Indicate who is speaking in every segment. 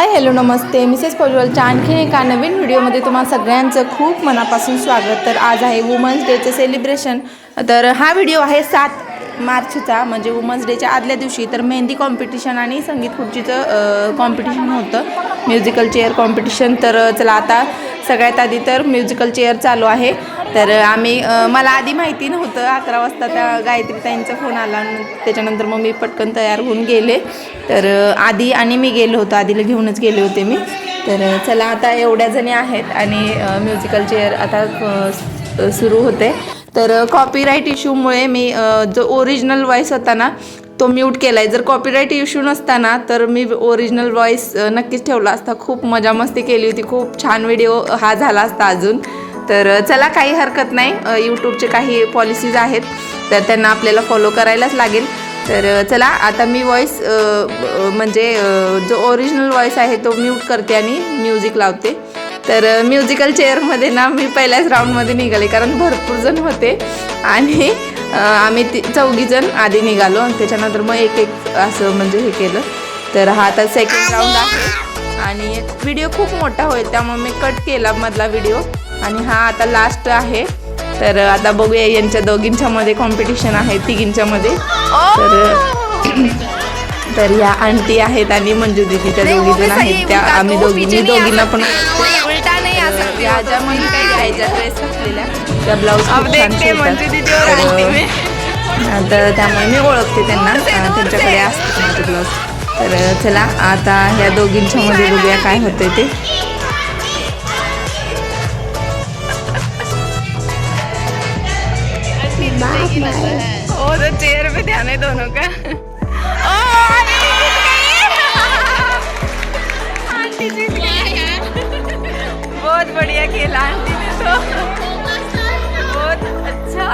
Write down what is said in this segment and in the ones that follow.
Speaker 1: Hi hello नमस्ते. Mrs पौजवलच्या आणखीन एका नवीन व्हिडिओमध्ये तुम्हा सगळ्यांचं खूप मनापासून स्वागत. तर आज आहे वुमन्स डेचं सेलिब्रेशन तर हा व्हिडिओ आहे सात मार्चचा म्हणजे वुमन्स डेच्या आदल्या दिवशी. तर मेहंदी कॉम्पिटिशन आणि संगीत खुर्चीचं कॉम्पिटिशन होतं. म्युझिकल चेअर कॉम्पिटिशन तर चला आता सगळ्यात आधी तर म्युझिकल चेअर चालू आहे. तर आम्ही मला आधी माहिती नव्हतं अकरा वाजता त्या गायत्री ताईंचा फोन आला आणि त्याच्यानंतर मग मी पटकन तयार होऊन गेले. तर आधी आणि मी गेलो होतो आधीला घेऊनच गेले होते मी. तर चला आता एवढ्या जणी आहेत आणि म्युझिकल चेअर आता सुरू होते. तर कॉपीराईट इश्यूमुळे मी जो ओरिजिनल वॉईस होता ना तो म्यूट केला आहे जर कॉपीराईट इश्यू नसताना तर मी ओरिजिनल वॉईस नक्कीच ठेवला असता. खूप मजा मस्ती केली होती. खूप छान व्हिडिओ हा झाला असता अजून. तर चला काही हरकत नाही. यूट्यूबचे काही पॉलिसीज आहेत तर त्यांना आपल्याला फॉलो करायलाच लागेल. तर चला आता मी व्हॉईस म्हणजे जो ओरिजिनल व्हॉईस आहे तो म्यूट करते आणि म्युझिक लावते. तर म्युझिकल चेअरमध्ये ना मी पहिल्याच राऊंडमध्ये निघाले कारण भरपूर जण होते. आणि आम्ही ती चौघीजण आधी निघालो. आणि त्याच्यानंतर मग एक एक असं म्हणजे हे केलं. तर हा आता सेकंड राऊंड आहे. आणि व्हिडिओ खूप मोठा होईल त्यामुळे मी कट केला मधला व्हिडिओ आणि हा आता लास्ट आहे. तर आता बघूया यांच्या दोघींच्या मध्ये कॉम्पिटिशन आहे तिघींच्या मध्ये तर तर या आंटी आहेत आणि मंजू दिदी त्या दोघी जण आहेत. त्या आम्ही दोघी मी दोघींना पण
Speaker 2: उल्टा नहीं
Speaker 1: त्या ज्या म्हणजे काय घ्यायच्या ड्रेस घातलेल्या. त्या ब्लाऊज
Speaker 2: हैं
Speaker 1: तर त्यामुळे मी ओळखते त्यांना. त्यांच्याकडे असते माझे ब्लाऊज तर चला आता ह्या दोघींच्या मध्ये बघूया काय होतंय ते.
Speaker 2: तो चेयर पे ध्यान है दोनों का। बहुत बढ़िया खेला आंटी ने तो। बहुत अच्छा।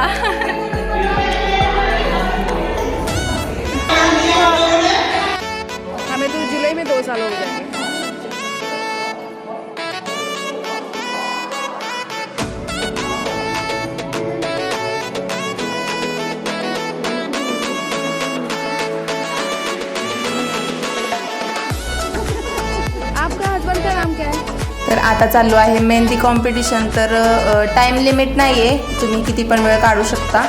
Speaker 2: हमें तो जुलाई में दो साल हो जाएँगे
Speaker 1: तर आता चालू आहे मेहंदी कॉम्पिटिशन तर टाईम लिमिट नाही आहे तुम्ही किती पण वेळ काढू शकता.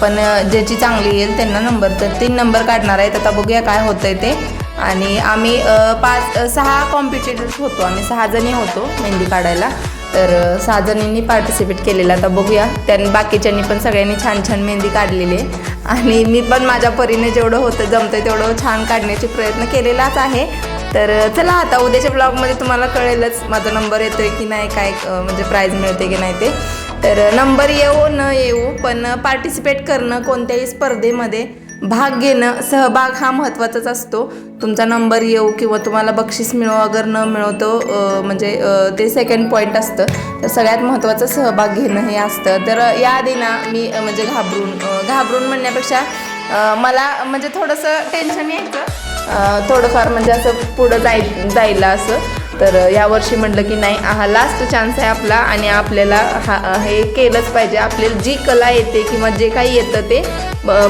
Speaker 1: पण ज्याची चांगली येईल त्यांना नंबर तर तीन नंबर काढणार आहेत. आता बघूया काय होतंय ते. आणि आम्ही पाच सहा कॉम्पिटिटर्स होतो. आम्ही सहा जणी होतो मेहंदी काढायला. तर सहा जणींनी पार्टिसिपेट केलेलं. आता बघूया. त्यां बाकीच्यांनी पण सगळ्यांनी छान छान मेहंदी काढलेली आहे. आणि मी पण माझ्या परीने जेवढं होतं जमतं तेवढं छान काढण्याचे प्रयत्न केलेलाच आहे. तर चला आता उद्याच्या ब्लॉगमध्ये तुम्हाला कळेलच माझा नंबर येतो आहे की नाही काय म्हणजे प्राईज मिळते की नाही ते. तर नंबर येऊ न येऊ पण पार्टिसिपेट करणं कोणत्याही स्पर्धेमध्ये भाग घेणं सहभाग हा महत्त्वाचाच असतो. तुमचा नंबर येऊ किंवा तुम्हाला बक्षीस मिळो अगर न मिळवतो म्हणजे ते सेकंड पॉईंट असतं. तर सगळ्यात महत्त्वाचं सहभाग घेणं हे असतं. तर याआधी ना मी म्हणजे घाबरून घाबरून म्हणण्यापेक्षा मला म्हणजे थोडंसं टेन्शन यायचं. थोडंफार म्हणजे असं पुढं जाय जायला असं. तर यावर्षी म्हटलं की नाही हा लास्ट चान्स आहे आपला आणि आपल्याला हा हे केलंच पाहिजे. आपल्याला जी कला येते किंवा जे काही येतं ते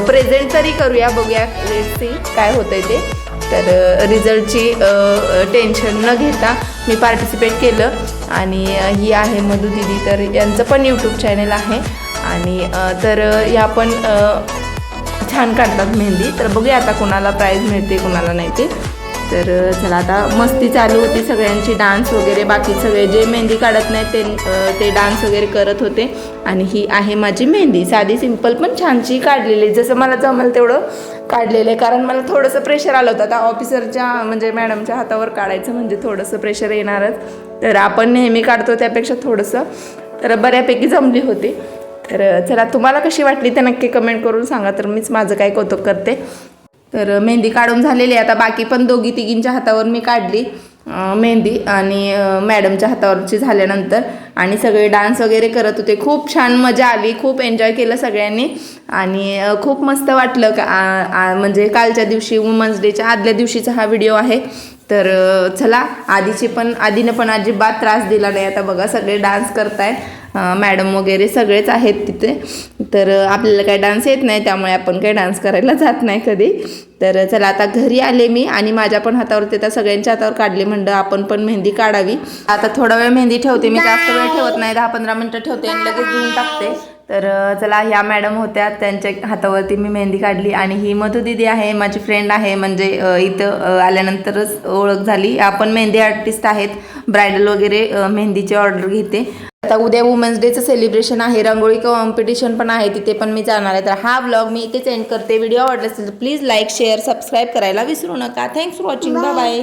Speaker 1: प्रेझेंट तरी करूया बघूया. सी काय होतंय ते. तर रिझल्टची टेन्शन न घेता मी पार्टिसिपेट केलं. आणि ही आहे मधू दिदी तर यांचं पण यूट्यूब चॅनल आहे. आणि तर या पण छान काढतात मेहंदी. तर बघूया आता कोणाला प्राईज मिळते कोणाला नाही ते. तर चला आता मस्ती चालू होती सगळ्यांची डान्स वगैरे बाकी सगळे जे मेहंदी काढत नाही ते ते डान्स वगैरे करत होते. आणि ही आहे माझी मेहंदी. साधी सिंपल पण छानशी काढलेली. आहे. जसं मला जमल तेवढं काढलेलं आहे. कारण मला थोडंसं प्रेशर आलं होतं. आता ऑफिसरच्या म्हणजे मॅडमच्या हातावर काढायचं म्हणजे थोडंसं प्रेशर येणारच. तर आपण नेहमी काढतो त्यापेक्षा थोडंसं. तर बऱ्यापैकी जमली होती. तर चला तुम्हाला कशी वाटली ते नक्की कमेंट करून सांगा. तर मीच माझं काय कौतुक करते. तर मेहंदी काढून झालेली आहे. आता बाकी पण दोघी तिघींच्या हातावर मी काढली मेहंदी आणि मॅडमच्या हातावरची झाल्यानंतर. आणि सगळे डान्स वगैरे करत होते. खूप छान मजा आली. खूप एन्जॉय केलं सगळ्यांनी. आणि खूप मस्त वाटलं का म्हणजे कालच्या दिवशी वुमन्स डेच्या आदल्या दिवशीचा हा व्हिडिओ आहे. तर चला आधीची पण आधीनं पण अजिबात त्रास दिला नाही. आता बघा सगळे डान्स करतायत. मॅडम वगैरे सगळेच आहेत तिथे. तर आपल्याला काय डान्स येत नाही त्यामुळे आपण काही डान्स करायला जात नाही कधी. तर चला आता घरी आले मी आणि माझ्या पण हातावरती त्या सगळ्यांच्या हातावर काढले म्हणलं आपण पण मेहंदी काढावी. आता थोडा वेळ मेहंदी ठेवते. मी जास्त वेळ ठेवत नाही. दहा पंधरा मिनटं ठेवते आणि लगेच धुवून टाकते. तर चला ह्या मॅडम होत्या. त्यांच्या हातावरती मी मेहंदी काढली आणि ही मधू दिदी आहे माझी फ्रेंड आहे. म्हणजे इथं आल्यानंतरच ओळख झाली. आपण मेहंदी आर्टिस्ट आहेत. ब्रायडल वगैरे मेहंदीची ऑर्डर घेते. आता उद्या वुमेन्स डेचं सेलिब्रेशन आहे. रांगोळी कॉम्पिटिशन पण आहे. तिथे पण मी जाणार आहे. तर हा ब्लॉग मी इथेच एंड करते. व्हिडिओ आवडला असेल तर प्लीज लाईक शेअर सबस्क्राईब करायला विसरू नका. Thanks for watching bye